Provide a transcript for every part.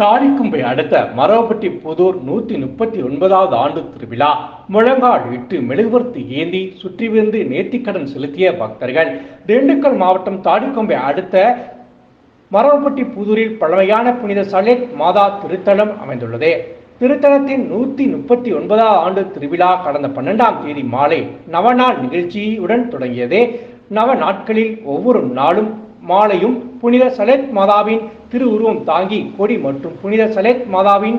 தாரிக்கும்பை அடுத்த மரவப்பட்டி புதூர் நூத்தி முப்பத்தி ஒன்பதாவது ஆண்டு திருவிழா. முழங்கால் இட்டு மெழுகுவர்த்தி ஏந்தி சுற்றி வந்து நேர்த்திக்கடன் செலுத்திய பக்தர்கள். திண்டுக்கல் மாவட்டம் தாடிக்கொம்பை அடுத்த மரவப்பட்டி புதூரில் பழமையான புனித சலேத் மாதா திருத்தலம் அமைந்துள்ளது. திருத்தலத்தின் நூத்தி முப்பத்தி ஒன்பதாவது ஆண்டு திருவிழா கடந்த பன்னெண்டாம் தேதி மாலை நவநாள் நிகழ்ச்சியுடன் தொடங்கியது. நவ நாட்களில் ஒவ்வொரு நாளும் மாலையும் புனித சலேத் மாதாவின் திருவுருவம் தாங்கி கொடி மற்றும் புனித சலேத் மாதாவின்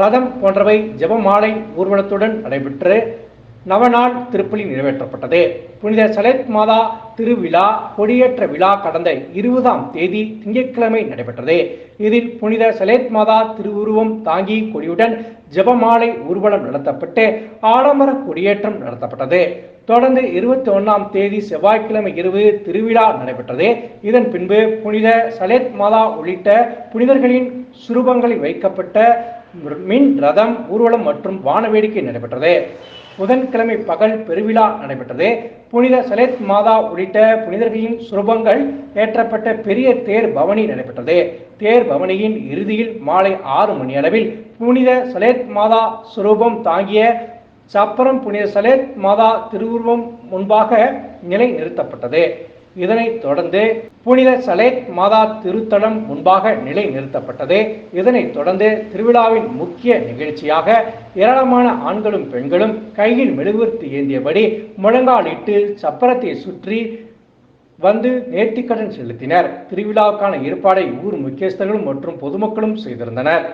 ரதம் போன்றவை ஜெபமாலை ஊர்வலத்துடன் நடைபெற்று நவநாள் திருப்பலி நிறைவேற்றப்பட்டது. புனித சலேத் மாதா திருவிழா கொடியேற்ற விழா கடந்த இருபதாம் தேதி திங்கட்கிழமை நடைபெற்றது. இதில் புனித சலேத் மாதா திருவுருவம் தாங்கி கொடியுடன் ஜெபமாலை ஊர்வலம் நடத்தப்பட்டு ஆடம்பர கொடியேற்றம் நடத்தப்பட்டது. தொடர்ந்து இருபத்தி ஒன்னாம் தேதி செவ்வாய்க்கிழமை இரவு திருவிழா நடைபெற்றது. இதன் பின்பு புனித சலேத் மாதா உள்ளிட்ட புனிதர்களின் சுரூபங்களில் வைக்கப்பட்ட மின் ரதம் ஊர்வலம் மற்றும் வானவேடிக்கை நடைபெற்றது. புதன்கிழமை பகல் பெருவிழா நடைபெற்றது. புனித சலேத் மாதா உள்ளிட்ட புனிதர்களின் சுரூபங்கள் ஏற்றப்பட்ட பெரிய தேர் பவனி நடைபெற்றது. தேர் பவனியின் இறுதியில் மாலை ஆறு மணி அளவில் புனித சலேத் மாதா சுரூபம் தாங்கிய சப்பரம் புனித சலேத் மாதா திருவுருவம் முன்பாக நிலை நிறுத்தப்பட்டது இதனைத் தொடர்ந்து புனித சலேத் மாதா திருத்தலம் முன்பாக நிலை நிறுத்தப்பட்டது இதனைத் தொடர்ந்து திருவிழாவின் முக்கிய நிகழ்ச்சியாக ஏராளமான ஆண்களும் பெண்களும் கையில் மெழுகுவர்த்தி ஏந்தியபடி முழங்காலிட்டு சப்பரத்தை சுற்றி வந்து நேர்த்திக்கடன் செலுத்தினர். திருவிழாவுக்கான ஏற்பாடை ஊர் முக்கியஸ்தர்களும் மற்றும் பொதுமக்களும் செய்திருந்தனர்.